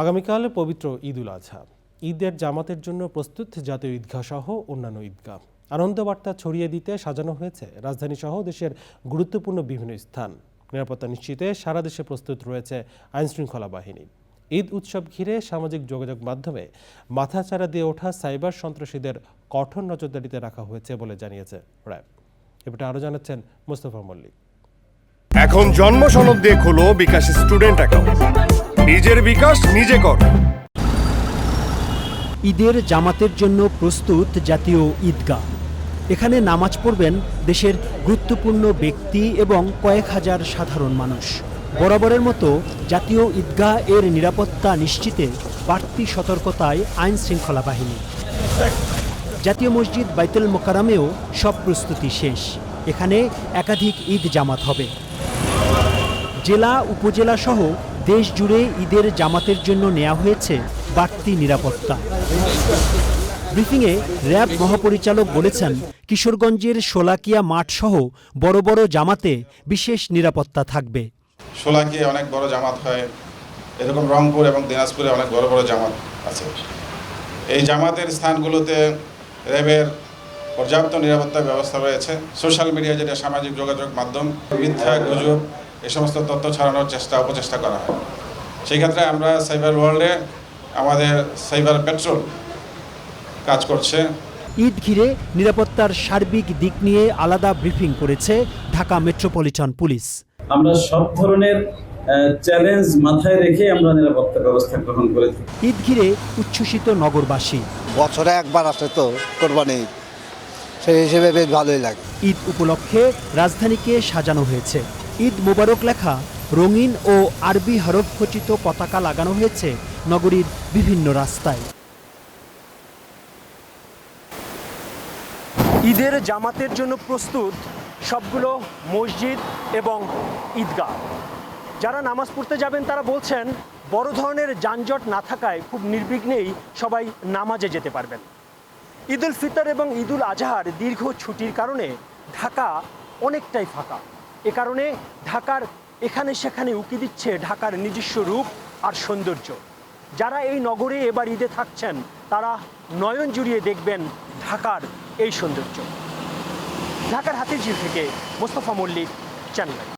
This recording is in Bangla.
আগামীকাল পবিত্র ঈদ উল আজহা। ঈদের জামাতের জন্য প্রস্তুত জাতীয় ঈদগাহ সহ অন্যান্য ঈদগাহ। আনন্দবার্তা ছড়িয়ে দিতে সাজানো হয়েছে রাজধানী সহ দেশের গুরুত্বপূর্ণ বিভিন্ন স্থান। নিরাপত্তা নিশ্চিতে সারা দেশে প্রস্তুত রয়েছে আইনশৃঙ্খলা বাহিনী। ঈদ উৎসব ঘিরে সামাজিক যোগাযোগ মাধ্যমে মাথাচাড়া দিয়ে ওঠা সাইবার সন্ত্রাসীদের কঠোর নজরদারিতে রাখা হয়েছে বলে জানিয়েছে র্যাব। এবারে আরও জানাচ্ছেন মোস্তফা মল্লিক। এখন জন্ম সনদ দিয়ে খোলো বিকাশ স্টুডেন্ট অ্যাকাউন্ট। নিজের বিকাশ নিজে কর। ঈদের জামাতের জন্য প্রস্তুত জাতীয় ঈদগাহ। এখানে নামাজ পড়বেন দেশের গুরুত্বপূর্ণ ব্যক্তি এবং কয়েক হাজার সাধারণ মানুষ। বরাবরের মতো জাতীয় ঈদগাহ এর নিরাপত্তা নিশ্চিতে বাড়তি সতর্কতায় আইন শৃঙ্খলা বাহিনী। জাতীয় মসজিদ বাইতুল মোকারামেও সব প্রস্তুতি শেষ। এখানে একাধিক ঈদ জামাত হবে। জেলা, উপজেলা সহ দেশ জুড়ে ঈদের জামাতের জন্য নেওয়া হয়েছে বাড়তি নিরাপত্তা। ব্রিফিংয়ে র্যাব মহাপরিচালক বলেছেন, কিশোরগঞ্জের শোলাকিয়া মাঠ সহ বড় বড় জামাতে বিশেষ নিরাপত্তা থাকবে। সোলাকে অনেক বড় জামাত হয়, এরকম রংপুর এবং দিনাজপুরে অনেক বড় বড় জামাত আছে। এই জামাতের স্থানগুলোতে র্যাবের পর্যাপ্ত নিরাপত্তা ব্যবস্থা রয়েছে। সোশ্যাল মিডিয়া যেটা সামাজিক যোগাযোগ মাধ্যম, মিথ্যা গুজব এ সমস্ত তথ্য ছড়ানোর চেষ্টা অপচেষ্টা করা হয়। সেই ক্ষেত্রে আমরা সাইবার ওয়ার্ল্ডে আমাদের সাইবার পেট্রোল কাজ করছে। ঈদ ঘিরে নিরাপত্তার সার্বিক দিক নিয়ে আলাদা ব্রিফিং করেছে ঢাকা মেট্রোপলিটন পুলিশ। আমরা সব ধরনের চ্যালেঞ্জ মাথায় রেখে আমরা নিরাপত্তা ব্যবস্থা গ্রহণ করে থাকি ঈদ ঘিরে উচ্ছ্বসিত নগরবাসী। বছরে একবার আসে তো কোরবানি সেই হিসেবে বেশ ভালোই লাগে। ঈদ উপলক্ষে রাজধানীকে সাজানো হয়েছে। ঈদ মোবারক লেখা, রঙিন ও আরবি হরফ খচিত পতাকা লাগানো হয়েছে নগরীর বিভিন্ন রাস্তায়। ঈদের জামাতের জন্য প্রস্তুত সবগুলো মসজিদ এবং ঈদগাহ। যারা নামাজ পড়তে যাবেন, তারা বলছেন, বড় ধরনের যানজট না থাকায় খুব নির্বিঘ্নেই সবাই নামাজে যেতে পারবেন। ঈদুল ফিতর এবং ঈদুল আজহার দীর্ঘ ছুটির কারণে ঢাকা অনেকটাই ফাঁকা। এ কারণে ঢাকার এখানে সেখানে উকি দিচ্ছে ঢাকার নিজস্ব রূপ আর সৌন্দর্য। যারা এই নগরে এবার ঈদে থাকছেন, তারা নয়ন জুড়িয়ে দেখবেন ঢাকার এই সৌন্দর্য। ঢাকার হাতিঝিল থেকে মোস্তফা মল্লিক, চ্যানেল